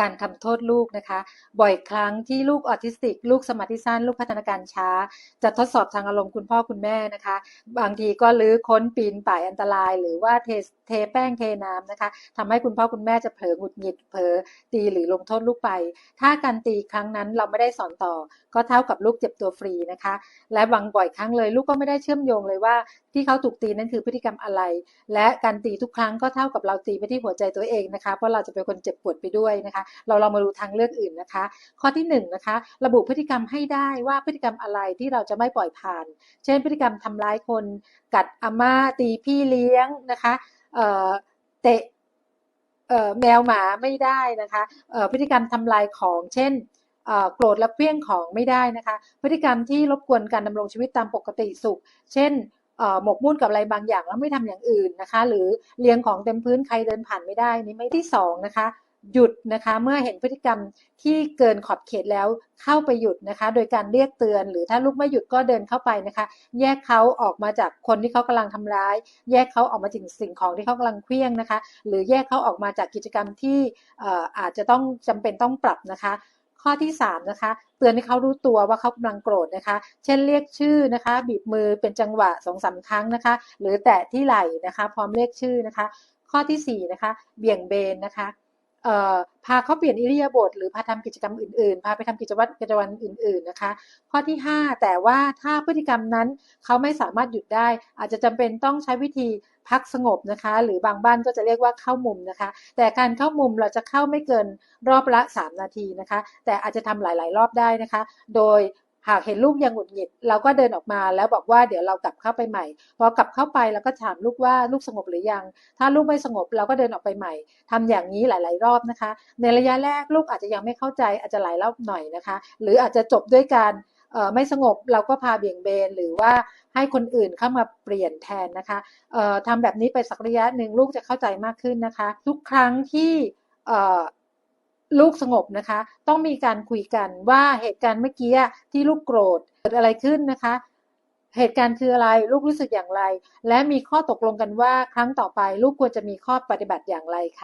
การทำโทษลูกนะคะ บ่อยครั้งที่ลูกออทิสติก ลูกสมาธิสั้น ลูกพัฒนาการช้า จะทดสอบทางอารมณ์คุณพ่อคุณแม่นะคะ บางทีก็ลื้อค้นปีนป่ายอันตราย หรือว่าเทเทแป้งเทน้ำนะคะทำให้คุณพ่อคุณแม่จะเผลอหงุดหงิดเผลอตีหรือลงโทษลูกไป ถ้าการตีครั้งนั้นเราไม่ได้สอนต่อ ก็เท่ากับลูกเจ็บตัวฟรีนะคะ และบางบ่อยครั้งเลยลูกก็ไม่ได้เชื่อมโยงเลยว่าที่เขาถูกตีนั้นคือพฤติกรรมอะไร และการตีทุกครั้งก็เท่ากับเราตีไปที่หัวใจตัวเองนะคะ เพราะเราจะเป็นคนเจ็บปวดไปด้วยนะคะเราลองมาดูทางเลือกอื่นนะคะ ข้อที่1นงนะคะ ระบุพฤติกรรมให้ได้ว่าพฤติกรรมอะไรที่เราจะไม่ปล่อยผ่าน เช่น พฤติกรรมทำร้ายคน กัดอาม่าตีพี่เลี้ยงนะคะเเตะแมวหมาไม่ได้นะคะพฤติกรรมทำลายของเช่นโกรธและเพี้ยงของไม่ได้นะคะ พฤติกรรมที่รบกวนการดำรงชีวิตตามปกติสุข เช่นหมกมุ่นกับอะไรบางอย่างแล้วไม่ทำอย่างอื่นนะคะ หรือเลี้ยงของเต็มพื้นใครเดินผ่านไม่ได้นี่ไม่ที่สองนะคะ หยุดนะคะ เมื่อเห็นพฤติกรรมที่เกินขอบเขตแล้วเข้าไปหยุดนะคะ โดยการเรียกเตือน หรือถ้าลูกไม่หยุดก็เดินเข้าไปนะคะ แยกเขาออกมาจากคนที่เขากำลังทำร้าย แยกเขาออกมาจากสิ่งของที่เขากำลังเคลี้ยงนะคะ หรือแยกเขาออกมาจากกิจกรรมที่อาจจะต้องจำเป็นต้องปรับนะคะข้อที่3นะคะเตือนให้เขารู้ตัวว่าเขากำลังโกรธนะคะ เช่นเรียกชื่อนะคะ บีบมือเป็นจังหวะสองสาครั้งนะคะ หรือแตะที่ไหล่นะคะ พร้อมเรียกชื่อนะคะ ข้อที่4นะคะ เบี่ยงเบนนะคะ พาเขาเปลี่ยนอิริยาบถหรือพาทำกิจกรรมอื่นๆ พาไปทำกิจวัตรกิจวัตรอื่น ๆนะคะ ข้อที่ 5 แต่ว่าถ้าพฤติกรรมนั้นเขาไม่สามารถหยุดได้ อาจจะจำเป็นต้องใช้วิธีพักสงบนะคะ หรือบางบ้านก็จะเรียกว่าเข้ามุมนะคะ แต่การเข้ามุมเราจะเข้าไม่เกินรอบละ 3 นาทีนะคะ แต่อาจจะทำหลาย ๆ รอบได้นะคะ โดย หากเห็นลูกยังหงุดหงิด เราก็เดินออกมาแล้วบอกว่าเดี๋ยวเรากลับเข้าไปใหม่ พอกลับเข้าไปเราก็ถามลูกว่าลูกสงบหรือยัง ถ้าลูกไม่สงบเราก็เดินออกไปใหม่ทำอย่างนี้หลาย ๆ รอบนะคะ ในระยะแรกลูกอาจจะยังไม่เข้าใจอาจจะหลายรอบหน่อยนะคะ หรืออาจจะจบด้วยการไม่สงบเราก็พาเบี่ยงเบนหรือว่าให้คนอื่นเข้ามาเปลี่ยนแทนนะคะเอ่อทำแบบนี้ไปสักระยะหนึ่งลูกจะเข้าใจมากขึ้นนะคะ ทุกครั้งที่ ลูกสงบนะคะ ต้องมีการคุยกันว่าเหตุการณ์เมื่อกี้ที่ลูกโกรธเกิดอะไรขึ้นนะคะ เหตุการณ์คืออะไรลูกรู้สึกอย่างไร และมีข้อตกลงกันว่าครั้งต่อไปลูกควรจะมีข้อปฏิบัติอย่างไรคะ